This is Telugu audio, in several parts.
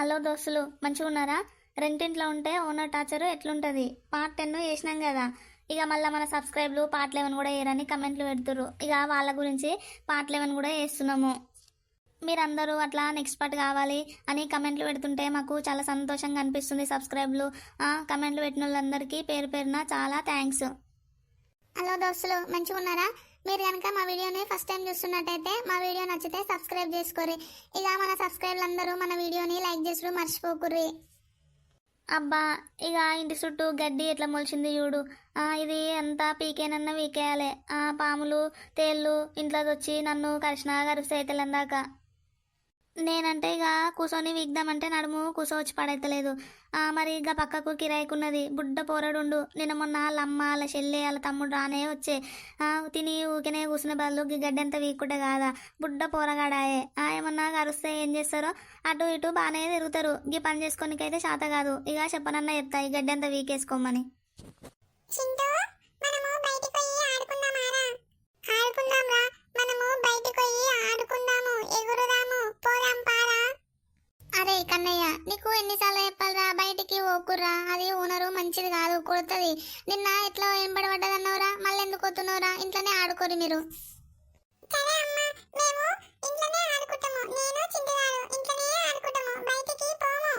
హలో దోస్తులు మంచిగా ఉన్నారా? రెంటింట్లో ఉంటే ఓనర్ టార్చర్ ఎట్లుంటుంది? పార్ట్ టెన్ చేసినాం కదా. ఇక మళ్ళీ మన సబ్స్క్రైబ్లు పార్ట్ లెవెన్ కూడా వేయరని కమెంట్లు పెడుతుర్రు. ఇక వాళ్ళ గురించి పార్ట్ లెవెన్ కూడా వేస్తున్నాము మీరందరూ అట్లా నెక్స్ట్ పార్ట్ కావాలి అని కమెంట్లు పెడుతుంటే మాకు చాలా సంతోషంగా అనిపిస్తుంది సబ్స్క్రైబ్లు. కమెంట్లు పెట్టిన వాళ్ళందరికీ పేరు పేరున చాలా థ్యాంక్స్. హలో దోస్తులు మంచిగా ఉన్నారా? మీరు కనుక మా వీడియోని ఫస్ట్ టైం చూస్తున్నట్టయితే మా వీడియో నచ్చితే సబ్స్క్రైబ్ చేసుకోరి. ఇక మన సబ్స్క్రైబర్లు అందరూ మన వీడియోని లైక్ చేసుడు మర్చిపోకుర్రి. అబ్బా ఇక ఇంటి చుట్టూ గడ్డి ఎట్లా మొలిచింది చూడు. ఇది అంతా పీకేనన్న వీకేయాలి ఆ పాములు తేళ్ళు ఇంట్లోకి వచ్చి నన్ను కరిచినా కరిస్తే తెల్లందాక. నేనంటే ఇక కూర్చొని వీక్దామంటే నడుము కూర్చోవచ్చి పడైతలేదు. ఆ, మరి ఇక పక్కకు కిరాయికున్నది. బుడ్డ పోరడుండు. నిన్న మొన్న వాళ్ళ అమ్మ వాళ్ళ చెల్లె వాళ్ళ తమ్ముడు రానే వచ్చే. తిని ఊకినే కూర్చునే బదులు గీ గడ్డంతా వీక్కుంటే కాదా బుడ్డ పోరగాడాయే. ఆ, ఏమన్నా కరుస్తే ఏం చేస్తారో? అటు ఇటు బాగానే తిరుగుతారు. గీ పని చేసుకోనికైతే శాత కాదు. ఇక చెప్పనన్నా చెప్తా ఈ గడ్డంతా వీకేసుకోమని. చింటూ అరే కన్నయ్య నీకు ఎన్నిసార్లు చెప్పాలరా? బయటికి ఓకుర్రా అది ఓనరు మంచిది కాదు కొడుతుంది. నిన్న ఎట్లా వెంబడబడ్డదన్నవరా? మళ్ళీ ఎందుకు వస్తున్నావురా ఇంట్లోనే ఆడుకోరు మీరు. సరే అమ్మా మేము ఇంట్లోనే ఆడుకుంటాము. నేను చింటుగాడు ఇంట్లోనే ఆడుకుంటాము. బయటికి పోము.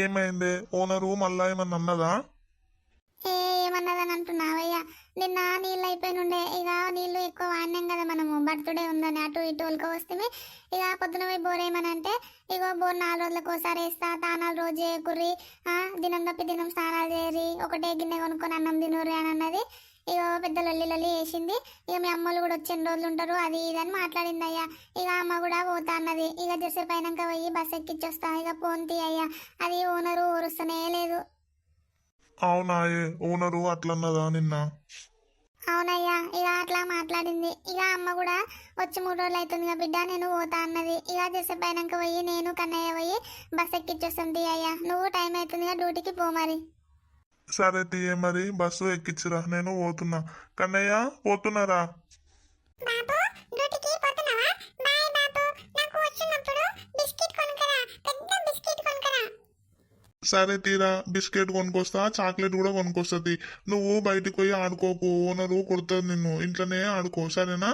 ఏమైందే? ఓనరు మళ్ళా ఏమన్నా అన్నదా? ఏ ఏమన్నదని అంటున్నావయ్యా? నిన్న నీళ్ళు అయిపోయినుండే. ఇక నీళ్ళు ఎక్కువ వాడినాం కదా మనము. బర్త్డే ఉందని అటు ఇటు వరకు వస్తే ఇక పొద్దున పోయి బోర్ ఏమనంటే ఇగో బోర్ నాలుగు రోజులకు ఒకసారి వేస్తా. తానాలు రోజు చేయకుర్రి ఆ, దినం తప్పి దినం స్నానాలు చేయరి ఒకటే గిన్నె కొనుక్కొని అన్నం తినుర్రి అని అన్నది ఇగో పెద్ద లొల్లి లొల్లి వేసింది ఇక మీ అమ్మలు కూడా వచ్చి రోజులు ఉంటారు అది ఇదని మాట్లాడింది అయ్యా. ఇక అమ్మ కూడా పోతా అన్నది. ఇక జెస్సే పైనక పోయి బస్ ఎక్కించొస్తా. ఇక పోంతి అయ్యా. అది ఓనరు ఊరుస్తూనే లేదు. అవునా ఓనరు అట్లన్నదా నిన్న? అవునయ్యా ఇక అట్లా మాట్లాడింది. ఇక అమ్మ కూడా వచ్చి మూడు రోజులు అవుతుందిగా బిడ్డ నేను పోతా అన్నది. ఇక చేసే పైనక పోయి నేను కన్నయ్య పోయి బస్ ఎక్కిచ్చేస్తాం అయ్యా. నువ్వు టైం అవుతుందిగా డ్యూటీకి పో మరి. సరే తీయే మరి బస్సు ఎక్కించురా నేను పోతున్నా. కన్నయ్య పోతున్నారా? సరే తీరా బిస్కెట్ కొనుక్కొస్తా చాక్లెట్ కూడా కొనుక్కొస్తుంది. నువ్వు బయటికి పోయి ఆడుకోకు ఓనరు కొడుతుంది నిన్ను. ఇంట్లోనే ఆడుకో సరేనా?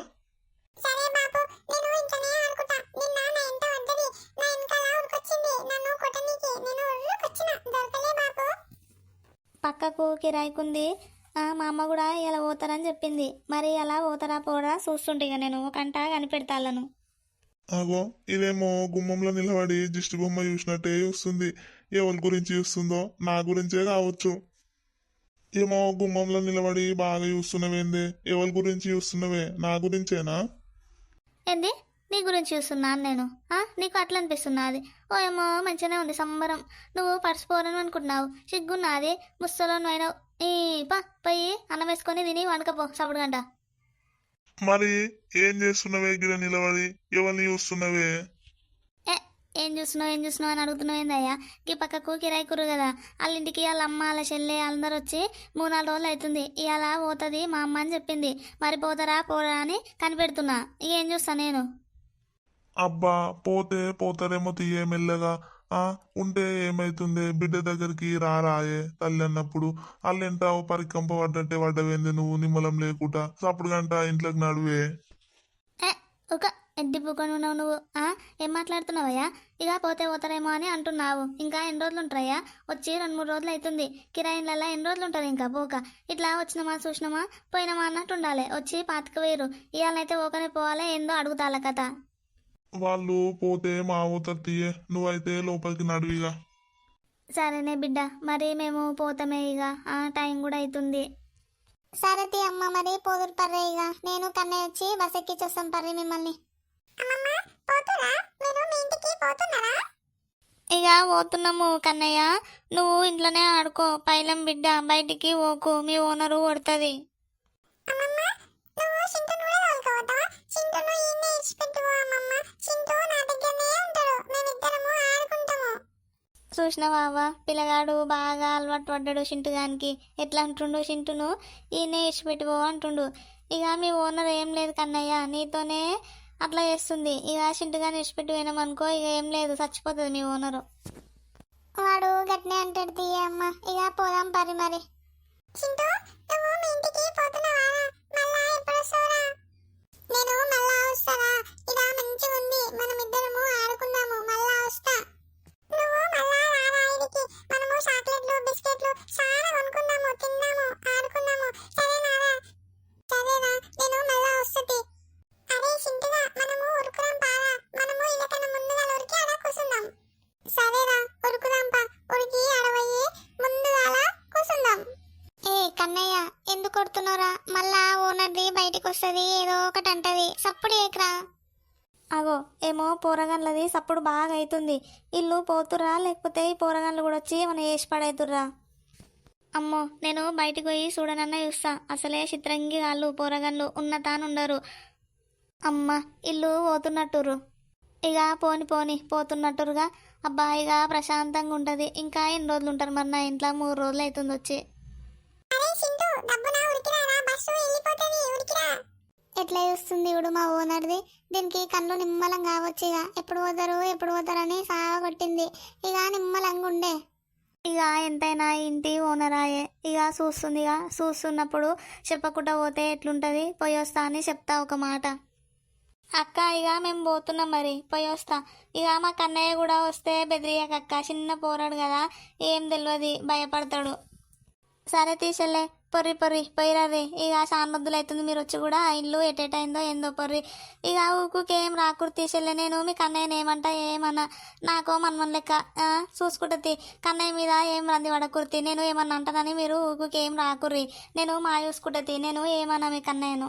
సరే బాబు నేను ఇంట్లోనే ఆడుకుంటా. నిన్న నా ఇంట వద్దది నా వెనకాల ఉరికొచ్చింది నన్ను కొట్టనీకి నేను ఉరుకొచ్చిన దొరకలే బాబు. పక్కకు కిరాయికుంది. ఆ, మా అమ్మ కూడా ఇలా పోతారని చెప్పింది. మరి అలా పోతారా పోరా చూస్తుంటే ఇక నేను కంట కనిపెడతాను అగో ఇదేమో గుమ్మంలో నిలబడి దిష్టి బొమ్మ చూసినట్టే చూస్తుంది. ఎవరి గురించి చూస్తుందో నా గురించే కావచ్చు. ఏమో గుమ్మంలో నిలబడి బాగా చూస్తున్నవేందే? ఎవరి గురించి చూస్తున్నవే? నా గురించేనా? ఏంది? నీ గురించి చూస్తున్నాను నేను. ఆ, నీకు అట్లా అనిపిస్తున్నది ఓ ఏమో మంచిగానే ఉంది సంబరం. నువ్వు పడిచిపోరని అనుకుంటున్నావు. సిగ్గున్నది? ముస్తలో అయినావు ఈ పా పోయి అన్నం వేసుకొని తిని వండుకపో సప్పుడు గంట. మరి ఏం చేస్తున్నవే గిడ నిలబడి? ఎవరిని చూస్తున్నవే? ఏ చూస్తున్నావు ఏం చూస్తున్నావు అని అడుగుతున్నావు ఏందయ్యా? ఈ పక్కకు కిరాయి కురు కదా. వాళ్ళ ఇంటికి వాళ్ళ అమ్మ వాళ్ళ చెల్లె అందరూ వచ్చి మూడు నాలుగు రోజులు అవుతుంది ఇవాళ పోతుంది మా అమ్మ అని చెప్పింది. మరి పోతారా పోరా అని కనిపెడుతున్నా. ఇక ఏం చూస్తా నేను? అబ్బా పోతే పోతారేమో తీయే మెల్లగా. ఆ ఉంటే ఏమైతుంది? బిడ్డ దగ్గరికి రారాయే తల్లి అన్నప్పుడు. వాళ్ళెంత పరికంప పడ్డట్టే పడ్డవేంది నువ్వు? నిమ్మలం లేకుండా. అప్పుడు గంట ఇంట్లోకి నడువే. ఒక ఎడ్డి పూకొని ఉన్నావు నువ్వు ఆ? ఏం మాట్లాడుతున్నావయ్యా? ఇక పోతే పోతారేమో అని అంటున్నావు. ఇంకా ఎన్ని రోజులు ఉంటారయ్యా వచ్చి రెండు మూడు రోజులు అవుతుంది కిరాయిలలో ఎన్ని రోజులు ఉంటారు ఇంకా? పోక. ఇట్లా వచ్చినామా చూసినామా? పోయినామా అన్నట్టు ఉండాలి. వచ్చి పాతిక వేరు ఇవాళనైతే ఓకనే పోవాలా ఏందో అడుగుతాల కథ. వాళ్ళు పోతే మా అవుతారు తీయే నువ్వైతే లోపలికి నడువిగా సరేనే బిడ్డ. మరి మేము పోతామే ఇక. ఆ టైం కూడా అవుతుంది సరే అమ్మ మరి పోదురు పర్రే ఇక. నేను కన్నయ్య వచ్చి బస్ ఎక్కిచ్చేస్తాం పర్రి మిమ్మల్ని. ఇక పోతున్నాము కన్నయ్య. నువ్వు ఇంట్లోనే ఆడుకో. పైలం బిడ్డ బయటికి పోకు. మీ ఓనరు కొడుతుంది. అమ్మమ్మ నువ్వు చింటూను కూడా తోలుకోవద్దా? చింటూను ఈయన్నే ఇచ్చిపెట్టుకో అమ్మమ్మ. చింటూ నా దగ్గరనే ఉంటాడు. మేమిద్దరము ఆడుకుంటాము. చూసినావా పిల్లగాడు బాగా అలవాటు పడ్డాడు చింటుగానికి ఎట్లా అంటుండు చింటును ఈయనే ఇచ్చిపెట్టుకో అంటుండు. ఇక మీ ఓనర్ ఏం లేదు కన్నయ్య. నీతోనే అట్లా చేస్తుంది. ఇక చింటుగా నిడిచిపెట్టి పోయినామనుకో ఇక ఏం లేదు చచ్చిపోతుంది మీ ఓనరు. వాడు గట్నే అంటాడు తీయమ్మ. ఇక పోదాం పరి మరి. చింటూ? వస్తుంది ఏదో ఒకటి అంటది. సప్పుడు ఏకరా. అగో ఏమో పోరగాన్లది సప్పుడు బాగా అవుతుంది ఇల్లు పోతురా లేకపోతే ఈ పోరగాన్లు కూడా వచ్చి మన వేసి పడవుతుర్రా అమ్మో నేను బయటికి పోయి చూడనన్నా చూస్తా. అసలే చిత్రంగి వాళ్ళు పోరగాన్లు ఉన్నతానుండరు. అమ్మ ఇల్లు పోతున్నట్టురు ఇక పోని పోని పోతున్నట్టురుగా. అబ్బా ఇక ప్రశాంతంగా ఉంటుంది. ఇంకా ఎన్ని రోజులు ఉంటారు మరి నా ఇంట్లో? మూడు రోజులు అవుతుంది వచ్చి చూడు ఇప్పుడు మా ఓనర్ది. దీనికి కళ్ళు నిమ్మలం కావచ్చు ఇక ఎప్పుడు పోతారు ఎప్పుడు పోతారని సాగ కొట్టింది. ఇక నిమ్మలంగా ఉండే. ఇక ఎంతైనా ఇంటి ఓనరాయే ఇక చూస్తుంది ఇక చూస్తున్నప్పుడు చెప్పకుండా పోతే ఎట్లుంటది? పోయి వస్తా అని చెప్తా ఒక మాట. అక్క ఇక మేము పోతున్నాం మరి. పోయి వస్తా. ఇక మా కన్నయ్య కూడా వస్తే బెదిరియకక్క చిన్న పోరాడు కదా ఏం తెలియదు భయపడతాడు. సరే తీసలే. పొర్రి పొర్రి పోయిరారే ఇక సానొద్దులు అవుతుంది మీరు వచ్చి కూడా ఇల్లు ఇల్లు అయిందో ఏందో పొర్రి. ఇక ఊకుకేం రాకూరు తీసేళ్ళే నేను మీ కన్నయ్యని ఏమంటా ఏమన్నా నాకో మన్మన్ లెక్క చూసుకుంటుంది కన్నయ్య మీద ఏం రంది పడకుర్తి నేను ఏమన్నా అంటానని మీరు ఊకుకేం రాకుర్రి. నేను మా చూసుకుంటుంది నేను ఏమన్నా మీ కన్నయ్యను.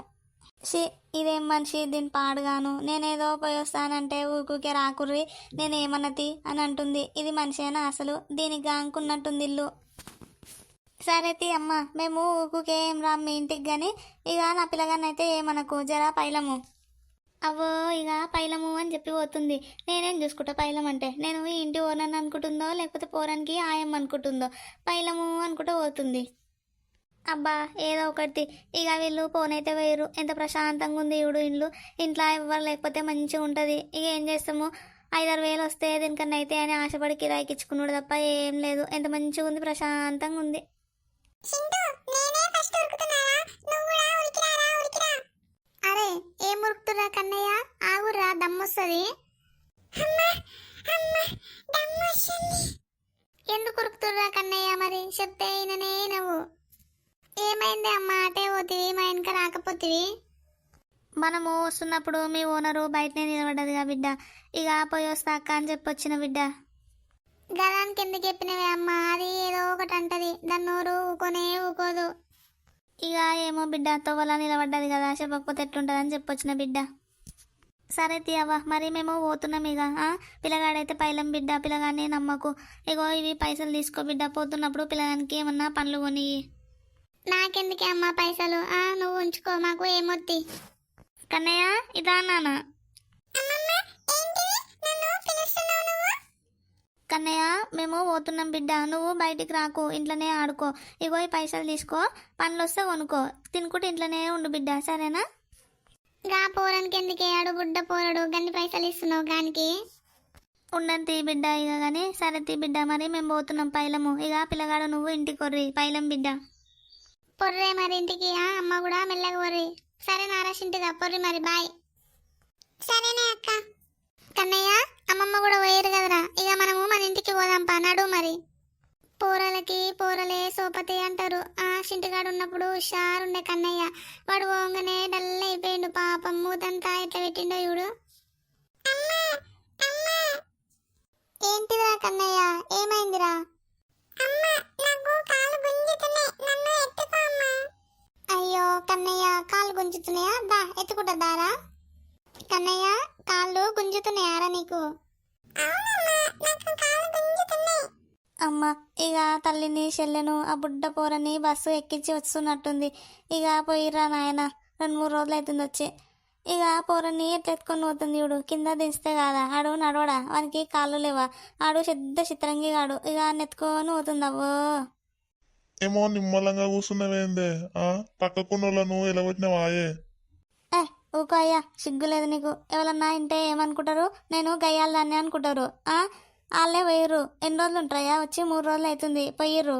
షీ ఇదేం మనిషి దీని పాడుగాను. నేనేదో పోయి వస్తానంటే ఊకుకే రాకుర్రి. నేను ఏమన్నది అని అంటుంది. ఇది మనిషేనా అసలు? దీనికి గాంకున్నట్టుంది ఇల్లు. సరే తీ అమ్మ మేము ఊకుకే ఏం రామ్ మీ ఇంటికి కానీ ఇక నా పిల్లగానైతే ఏమనకు జరా పైలము. అవ్వో ఇక పైలము అని చెప్పి పోతుంది. నేనేం చూసుకుంటా పైలం అంటే? నేను ఈ ఇంటి ఓనర్ అనుకుంటుందో లేకపోతే పోరానికి ఆయం అనుకుంటుందో? పైలము అనుకుంటూ పోతుంది. అబ్బా ఏదో ఒకటి. ఇక వీళ్ళు పోనైతే వేయరు ఎంత ప్రశాంతంగా ఉంది ఇవిడు ఇల్లు ఇంట్లో ఎవరు లేకపోతే మంచిగా ఉంటుంది. ఇక ఏం చేస్తాము? ఐదారు వేలు వస్తే దీనికన్నా అయితే అని ఆశపడి కిరాయికి ఇచ్చుకున్నాడు తప్ప ఏం లేదు. ఎంత మంచిగా ఉంది ప్రశాంతంగా ఉంది. అరే ఏం ఉరుకుతురా కన్నయ్య? ఆగురా దమ్మొస్తుంది. ఎందుకు ఉరుకుతుర్రా కన్నయ్య మరి? చెప్తే ఈయననే నువ్వు ఏమైంది అమ్మ? అటే పోతివి మా వెనక రాకపోతివి? మనము వస్తున్నప్పుడు మీ ఓనరు బయటనే నిలబడ్డదిగా బిడ్డ. ఇక పోయి వస్తా అక్క అని చెప్పొచ్చిన బిడ్డ. గదానికి ఎందుకు చెప్పినవే అమ్మ? అది ఏదో ఒకటి అంటది. దాని నోరు ఊకొనే ఊకోదు. ఇక ఏమో బిడ్డ తోవలా నిలబడ్డది కదా చెప్పకపోతే ఎట్లుంటుందని చెప్పొచ్చిన బిడ్డ. సరే తీయవ్వ మరి మేము పోతున్నాం ఇక ఆ? పిల్లగాడైతే పైలం బిడ్డ పిల్లగాన్ని నమ్మకు. ఇగో ఇవి పైసలు తీసుకో బిడ్డ పోతున్నప్పుడు పిల్లగానికి ఏమన్నా పనులు కొని నాకెందుకే అమ్మ పైసలు? నువ్వు ఉంచుకో మాకు ఏమొత్తి కన్నయ్య ఇదా నాన్న? కన్నయ్య మేము పోతున్నాం బిడ్డ. నువ్వు బయటికి రాకు ఇంట్లోనే ఆడుకో. ఇగో ఈ పైసలు తీసుకో పండ్లు వస్తే కొనుక్కో. తినుకుంటే ఇంట్లోనే ఉండు బిడ్డ. సరేనా? గా పోరానికి ఎందుకే ఆడు బుడ్డ పోరడు. గన్ని పైసలు ఇస్తున్నావు గానికి. ఉండని తీ బిడ్డ. ఇక కానీ సరే తీ బిడ్డ. మరి మేము పోతున్నాం పైలము. ఇక పిల్లగాడు నువ్వు ఇంటికి కొర్రి పైలం బిడ్డ. పొర్రే మరి ఇంటికి. ఆ అమ్మ కూడా మెల్లగా పొర్రి సరే నారాసింటిగా పొర్రి మరి. బాయ్. సరేనే అక్క. కన్నయ్య. అమ్మమ్మ కూడా పోయారు కదరా. ఇక మనము మన ఇంటికి పోదాం పన్నాడు మరి. పోరలకి పోరలే సోపతి అంటారు. ఆ షింటిగాడు ఉన్నప్పుడు హుషారుండే కన్నయ్య. వాడు పోగానే డల్ అయిపోయిండు పాపం. మూతంతా ఎట్లా పెట్టిండో చూడు. ఏంటిదిరా కన్నయ్య? ఏమైందిరా? అయ్యో కన్నయ్య కాలు గుంజుతున్నాయా? దా ఎత్తుకుంటా దారా. కన్నయ్య కాళ్ళు గుంజుతున్నాయారా నీకు? అమ్మ ఇక తల్లిని చెల్లెను ఆ బుడ్డ పోరని బస్సు ఎక్కించి వస్తున్నట్టుంది ఇక పోయిరా నాయన రెండు మూడు రోజులు అవుతుంది వచ్చి. ఇక పోరని ఎట్లా ఎత్తుకొని పోతుంది చూడు కింద దించితే కాదా? ఆడు నడవడా? వానికి కాళ్ళు లేవా? ఆడు పెద్ద చిత్రంగి కాడు. ఇక నెత్తుకొని పోతుంది అవ్వో. ఏమో నిమ్మలంగా కూర్చున్నవేందే? ఆ? పక్కకున్నోళ్ళను ఎలగొట్టినవాయే. ఊకో అయ్యా సిగ్గు లేదు నీకు. ఎవరన్నా ఇంటే ఏమనుకుంటారు? నేను గయ్యాలని అనుకుంటారు. ఆ? వాళ్ళే పోయిర్రు. ఎన్ని రోజులు ఉంటాయా వచ్చి మూడు రోజులు అవుతుంది పోయిర్రు.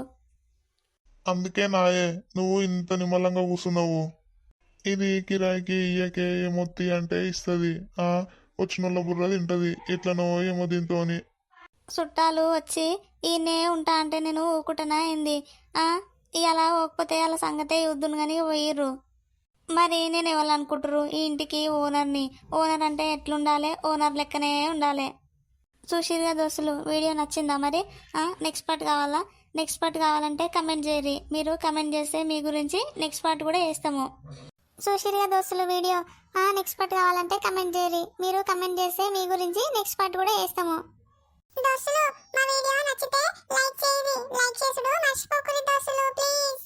అందుకే నాయే నువ్వు ఇంత నిమ్మలంగా కూర్చున్నావు ఇది కిరాయికి ఇయ్యకే ఏమొత్తి అంటే ఇస్తుంది. ఆ? వచ్చినోళ్ళ బుర్ర తింటది. ఎట్లనో ఏమో దీంతోని. చుట్టాలు వచ్చి ఈయనే ఉంటా అంటే నేను ఊకుటనా అయింది ఆ? ఇలా పోకపోతే వాళ్ళ సంగతే చూద్దును కానీ పోయిర్రు. మరి నేను ఎవరు అనుకుంటారు ఈ ఇంటికి ఓనర్ని. ఓనర్ అంటే ఎట్లుండాలి? ఓనర్ లెక్కనే ఉండాలి. చూసిరుగా దోస్తులు వీడియో నచ్చిందా మరి? నెక్స్ట్ పార్ట్ కావాలా? నెక్స్ట్ పార్ట్ కావాలంటే కమెంట్ చేయరి మీరు కమెంట్ చేస్తే మీ గురించి నెక్స్ట్ పార్ట్ కూడా వేస్తాము చూసిరుగా దోస్తులు వీడియో. నెక్స్ట్ పార్ట్ కావాలంటే కమెంట్ చేయరి మీరు కమెంట్ చేస్తే మీ గురించి నెక్స్ట్ పార్ట్ కూడా వేస్తాము దోస్తులు మా వీడియో నచ్చితే లైక్ చేయండి. లైక్ చేసుడు మర్చిపోకండి దోస్తులు ప్లీజ్.